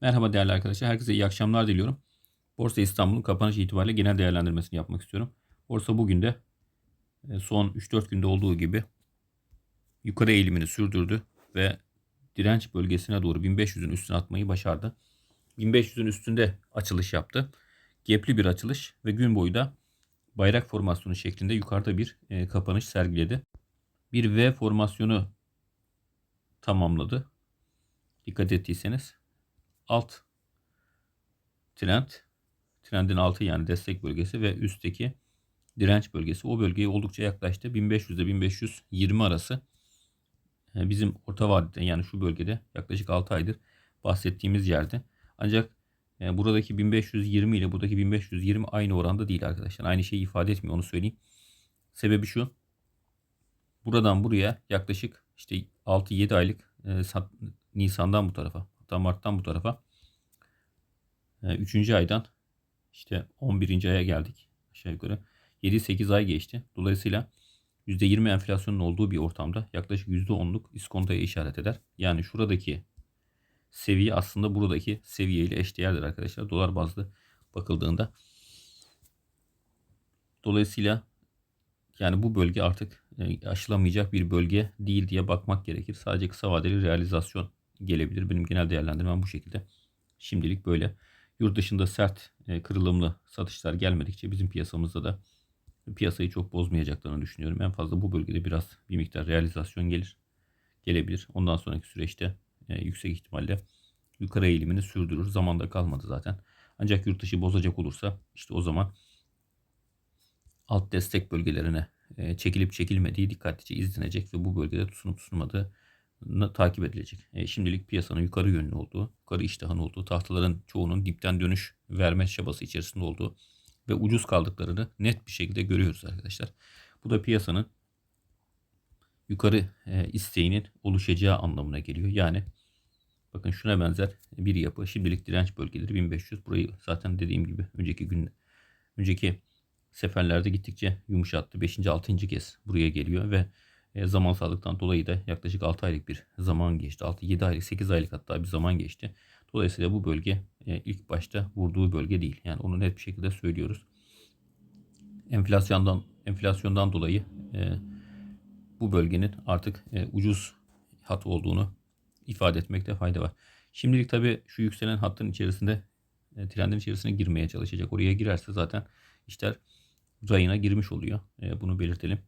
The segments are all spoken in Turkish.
Merhaba değerli arkadaşlar. Herkese iyi akşamlar diliyorum. Borsa İstanbul'un kapanış itibariyle genel değerlendirmesini yapmak istiyorum. Borsa bugün de e, son 3-4 günde olduğu gibi yukarı eğilimini sürdürdü ve direnç bölgesine doğru 1500'ün üstüne atmayı başardı. 1500'ün üstünde açılış yaptı. Gepli bir açılış ve gün boyu da bayrak formasyonu şeklinde yukarıda bir e, kapanış sergiledi. Bir V formasyonu tamamladı. Dikkat ettiyseniz alt trend trendin altı yani destek bölgesi ve üstteki direnç bölgesi o bölgeye oldukça yaklaştı. 1500 ile 1520 arası e, bizim orta vadede yani şu bölgede yaklaşık 6 aydır bahsettiğimiz yerde. Ancak e, buradaki 1520 ile buradaki 1520 aynı oranda değil arkadaşlar. Aynı şeyi ifade etmiyor onu söyleyeyim. Sebebi şu. Buradan buraya yaklaşık işte 6-7 aylık e, Nisan'dan bu tarafa hatta Mart'tan bu tarafa 3. E, aydan işte 11. aya geldik aşağı yukarı. 7-8 ay geçti. Dolayısıyla %20 enflasyonun olduğu bir ortamda yaklaşık %10'luk iskontoya işaret eder. Yani şuradaki seviye aslında buradaki seviye eşdeğerdir arkadaşlar. Dolar bazlı bakıldığında. Dolayısıyla yani bu bölge artık e, aşılamayacak bir bölge değil diye bakmak gerekir. Sadece kısa vadeli realizasyon gelebilir. Benim genel değerlendirmem bu şekilde. Şimdilik böyle. Yurt dışında sert e, kırılımlı satışlar gelmedikçe bizim piyasamızda da piyasayı çok bozmayacaklarını düşünüyorum. En fazla bu bölgede biraz bir miktar realizasyon gelir. Gelebilir. Ondan sonraki süreçte e, yüksek ihtimalle yukarı eğilimini sürdürür. Zamanda kalmadı zaten. Ancak yurt dışı bozacak olursa işte o zaman alt destek bölgelerine e, çekilip çekilmediği dikkatlice izlenecek ve bu bölgede tutunup tutunmadığı takip edilecek. E, şimdilik piyasanın yukarı yönlü olduğu, yukarı iştahın olduğu, tahtaların çoğunun dipten dönüş verme çabası içerisinde olduğu ve ucuz kaldıklarını net bir şekilde görüyoruz arkadaşlar. Bu da piyasanın yukarı e, isteğinin oluşacağı anlamına geliyor. Yani bakın şuna benzer bir yapı. Şimdilik direnç bölgeleri 1500. Burayı zaten dediğim gibi önceki gün önceki seferlerde gittikçe yumuşattı. 5. 6. kez buraya geliyor ve e, zamansallıktan dolayı da yaklaşık 6 aylık bir zaman geçti. 6-7 aylık 8 aylık hatta bir zaman geçti. Dolayısıyla bu bölge e, ilk başta vurduğu bölge değil. Yani onu net bir şekilde söylüyoruz. Enflasyondan enflasyondan dolayı e, bu bölgenin artık e, ucuz hat olduğunu ifade etmekte fayda var. Şimdilik tabi şu yükselen hattın içerisinde trendin içerisine girmeye çalışacak. Oraya girerse zaten işler rayına girmiş oluyor. Bunu belirtelim.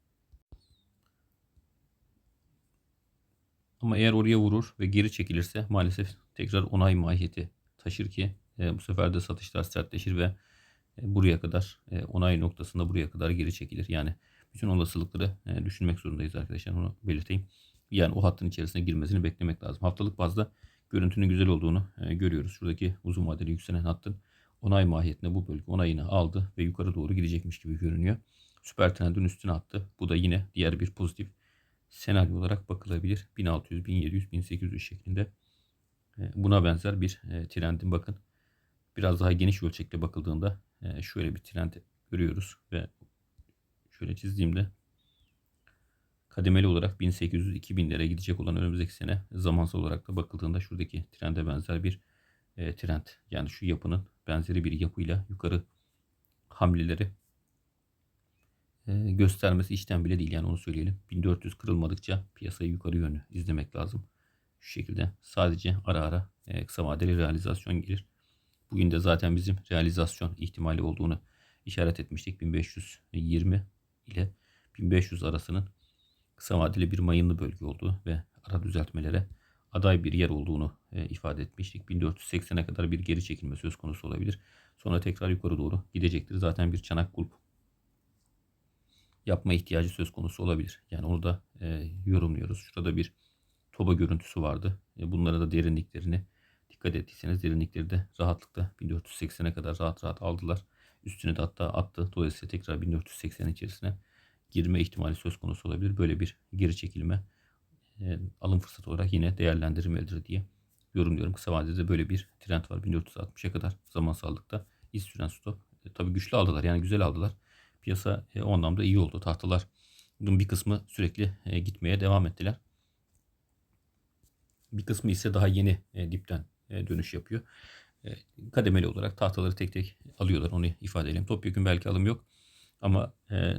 Ama eğer oraya vurur ve geri çekilirse maalesef tekrar onay mahiyeti taşır ki e, bu sefer de satışlar sertleşir ve e, buraya kadar e, onay noktasında buraya kadar geri çekilir. Yani bütün olasılıkları e, düşünmek zorundayız arkadaşlar. Onu belirteyim. Yani o hattın içerisine girmesini beklemek lazım. Haftalık bazda görüntünün güzel olduğunu e, görüyoruz. Şuradaki uzun vadeli yükselen hattın onay mahiyetinde bu bölge onayını aldı ve yukarı doğru gidecekmiş gibi görünüyor. Süper trendin üstüne attı. Bu da yine diğer bir pozitif senaryo olarak bakılabilir. 1600, 1700, 1800 şeklinde e, buna benzer bir e, trendin bakın biraz daha geniş ölçekte bakıldığında e, şöyle bir trend görüyoruz ve şöyle çizdiğimde kademeli olarak 1800-2000'lere gidecek olan önümüzdeki sene zamansal olarak da bakıldığında şuradaki trende benzer bir trend yani şu yapının benzeri bir yapıyla yukarı hamleleri göstermesi işten bile değil yani onu söyleyelim. 1400 kırılmadıkça piyasayı yukarı yönlü izlemek lazım. Şu şekilde sadece ara ara e, kısa vadeli realizasyon gelir. Bugün de zaten bizim realizasyon ihtimali olduğunu işaret etmiştik. 1520 ile 1500 arasının kısa vadeli bir mayınlı bölge olduğu ve ara düzeltmelere aday bir yer olduğunu e, ifade etmiştik. 1480'e kadar bir geri çekilme söz konusu olabilir. Sonra tekrar yukarı doğru gidecektir. Zaten bir çanak kulp yapma ihtiyacı söz konusu olabilir. Yani onu da e, yorumluyoruz. Şurada bir toba görüntüsü vardı. E, bunlara da derinliklerini dikkat ettiyseniz derinlikleri de rahatlıkla 1480'e kadar rahat rahat aldılar. Üstüne de hatta attı. Dolayısıyla tekrar 1480 içerisine girme ihtimali söz konusu olabilir. Böyle bir geri çekilme e, alım fırsatı olarak yine değerlendirilmelidir diye yorumluyorum. Kısa vadede böyle bir trend var. 1460'a kadar zamansallıkta iz süren stop. E, tabii güçlü aldılar yani güzel aldılar. Piyasa e, o anlamda iyi oldu. Tahtalar bir kısmı sürekli e, gitmeye devam ettiler. Bir kısmı ise daha yeni e, dipten e, dönüş yapıyor. E, kademeli olarak tahtaları tek tek alıyorlar. Onu ifade edelim. Topyekun belki alım yok. Ama e,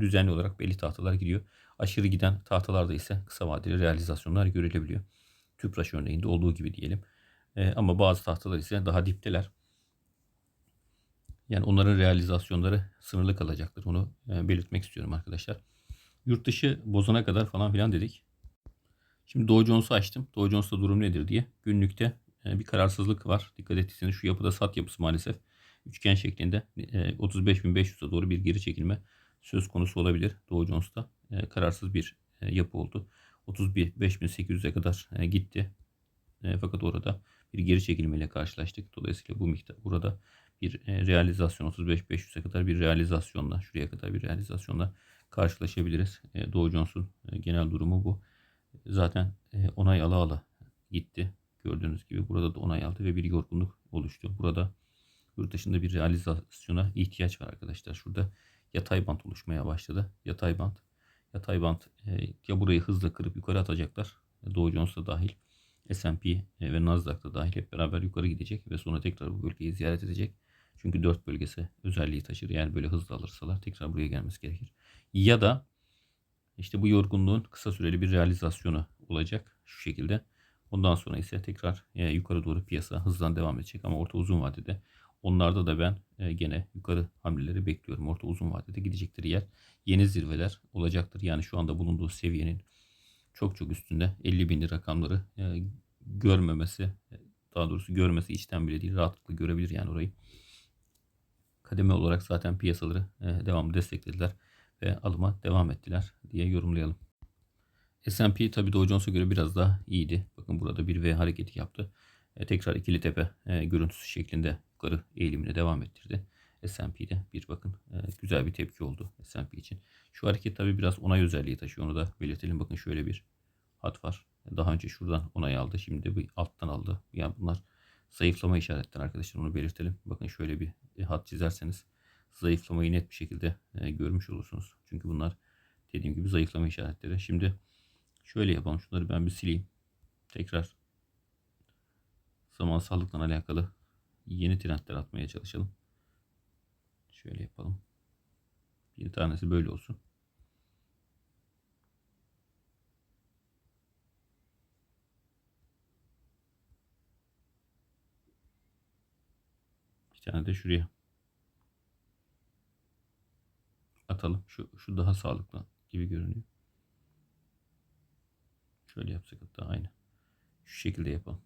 düzenli olarak belli tahtalar gidiyor. Aşırı giden tahtalarda ise kısa vadeli realizasyonlar görülebiliyor. Tüpraş örneğinde olduğu gibi diyelim. E, ama bazı tahtalar ise daha dipteler. Yani onların realizasyonları sınırlı kalacaktır. Onu e, belirtmek istiyorum arkadaşlar. Yurt dışı bozana kadar falan filan dedik. Şimdi Dow Jones'u açtım. Dow Jones'ta durum nedir diye. Günlükte e, bir kararsızlık var. Dikkat ettiyseniz şu yapıda sat yapısı maalesef. Üçgen şeklinde e, 35.500'e doğru bir geri çekilme söz konusu olabilir. Dow Jones'ta e, kararsız bir yapı oldu. 35.800'e kadar gitti. Fakat orada bir geri çekilmeyle karşılaştık. Dolayısıyla bu miktar burada bir e, realizasyon 35-500'e kadar bir realizasyonla şuraya kadar bir realizasyonla karşılaşabiliriz. E, Dow Jones'un e, genel durumu bu. Zaten e, onay ala ala gitti. Gördüğünüz gibi burada da onay aldı ve bir yorgunluk oluştu. Burada yurt dışında bir realizasyona ihtiyaç var arkadaşlar. Şurada yatay bant oluşmaya başladı. Yatay bant. Yatay bant ya burayı hızla kırıp yukarı atacaklar. Dow Jones da dahil. S&P ve Nasdaq da dahil hep beraber yukarı gidecek ve sonra tekrar bu bölgeyi ziyaret edecek. Çünkü 4 bölgesi özelliği taşır. Yani böyle hızlı alırsalar tekrar buraya gelmesi gerekir. Ya da işte bu yorgunluğun kısa süreli bir realizasyonu olacak şu şekilde. Ondan sonra ise tekrar e, yukarı doğru piyasa hızlan devam edecek. Ama orta uzun vadede onlarda da ben e, gene yukarı hamleleri bekliyorum. Orta uzun vadede gidecektir yer. Yeni zirveler olacaktır. Yani şu anda bulunduğu seviyenin çok çok üstünde 50 binli rakamları e, görmemesi daha doğrusu görmesi içten bile değil rahatlıkla görebilir yani orayı kademe olarak zaten piyasaları e, devamlı desteklediler ve alıma devam ettiler diye yorumlayalım. S&P tabi Dow Jones'a göre biraz daha iyiydi. Bakın burada bir V hareketi yaptı. E, tekrar ikili tepe e, görüntüsü şeklinde yukarı eğilimine devam ettirdi. S&P'de bir bakın güzel bir tepki oldu S&P için. Şu hareket tabi biraz onay özelliği taşıyor. Onu da belirtelim. Bakın şöyle bir hat var. Daha önce şuradan onay aldı. Şimdi bir alttan aldı. Yani bunlar zayıflama işaretleri arkadaşlar. Onu belirtelim. Bakın şöyle bir hat çizerseniz zayıflamayı net bir şekilde e, görmüş olursunuz. Çünkü bunlar dediğim gibi zayıflama işaretleri. Şimdi şöyle yapalım. Şunları ben bir sileyim. Tekrar zamansallıkla alakalı yeni trendler atmaya çalışalım. Şöyle yapalım. Bir tanesi böyle olsun. Tane de şuraya atalım. Şu, şu daha sağlıklı gibi görünüyor. Şöyle yapsak hatta aynı. Şu şekilde yapalım.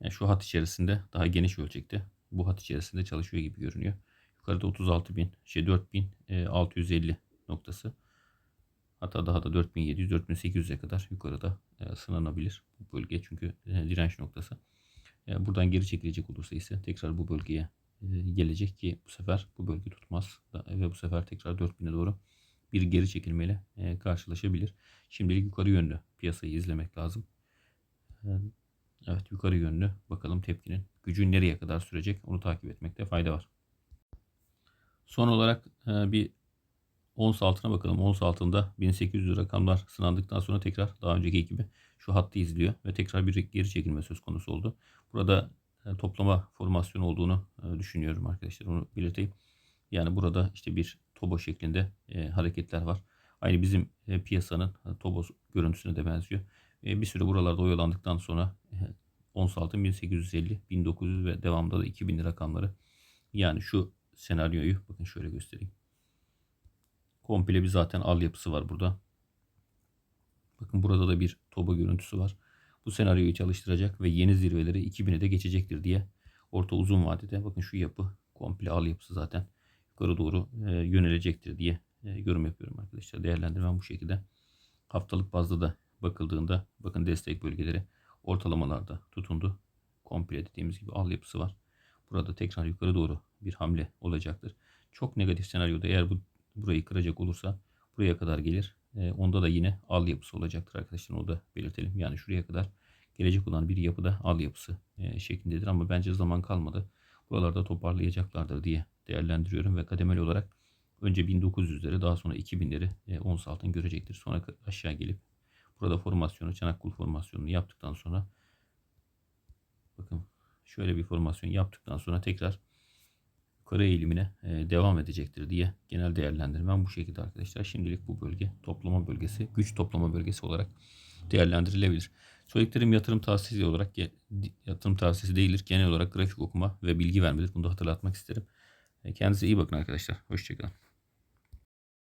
Yani şu hat içerisinde daha geniş ölçekte bu hat içerisinde çalışıyor gibi görünüyor. Yukarıda 36.000 şey 4.650 e, noktası. Hatta daha da 4700 4800'e kadar yukarıda e, sınanabilir bu bölge çünkü e, direnç noktası. E, buradan geri çekilecek olursa ise tekrar bu bölgeye e, gelecek ki bu sefer bu bölge tutmaz ve bu sefer tekrar 4000'e doğru bir geri çekilmeyle e, karşılaşabilir. Şimdilik yukarı yönlü piyasayı izlemek lazım. Evet yukarı yönlü bakalım tepkinin gücü nereye kadar sürecek onu takip etmekte fayda var. Son olarak bir ons altına bakalım. Ons altında 1800 rakamlar sınandıktan sonra tekrar daha önceki gibi şu hattı izliyor ve tekrar bir geri çekilme söz konusu oldu. Burada e, toplama formasyonu olduğunu e, düşünüyorum arkadaşlar. Onu belirteyim. Yani burada işte bir tobo şeklinde e, hareketler var. Aynı bizim piyasanın tobo görüntüsüne de benziyor. Bir süre buralarda oyalandıktan sonra ons altın 1850, 1900 ve devamında da 2000 rakamları. Yani şu senaryoyu bakın şöyle göstereyim. Komple bir zaten al yapısı var burada. Bakın burada da bir toba görüntüsü var. Bu senaryoyu çalıştıracak ve yeni zirveleri 2000'e de geçecektir diye orta uzun vadede bakın şu yapı komple al yapısı zaten yukarı doğru e, yönelecektir diye e, yorum yapıyorum arkadaşlar. Değerlendirmem bu şekilde. Haftalık bazda da bakıldığında bakın destek bölgeleri ortalamalarda tutundu. Komple dediğimiz gibi al yapısı var. Burada tekrar yukarı doğru bir hamle olacaktır. Çok negatif senaryoda eğer bu burayı kıracak olursa buraya kadar gelir. E, onda da yine al yapısı olacaktır arkadaşlar. Onu da belirtelim. Yani şuraya kadar gelecek olan bir yapıda al yapısı e, şeklindedir. Ama bence zaman kalmadı. Buralarda toparlayacaklardır diye değerlendiriyorum ve kademeli olarak önce 1900'leri daha sonra 2000'leri e, ons altın görecektir. Sonra aşağı gelip burada formasyonu, çanak kul formasyonunu yaptıktan sonra şöyle bir formasyon yaptıktan sonra tekrar yukarı eğilimine e, devam edecektir diye genel değerlendirmem bu şekilde arkadaşlar. Şimdilik bu bölge toplama bölgesi, güç toplama bölgesi olarak değerlendirilebilir. Söylediklerim yatırım tavsiyesi olarak yatırım tavsiyesi değildir. Genel olarak grafik okuma ve bilgi vermedir. Bunu da hatırlatmak isterim. E, Kendinize iyi bakın arkadaşlar. Hoşçakalın.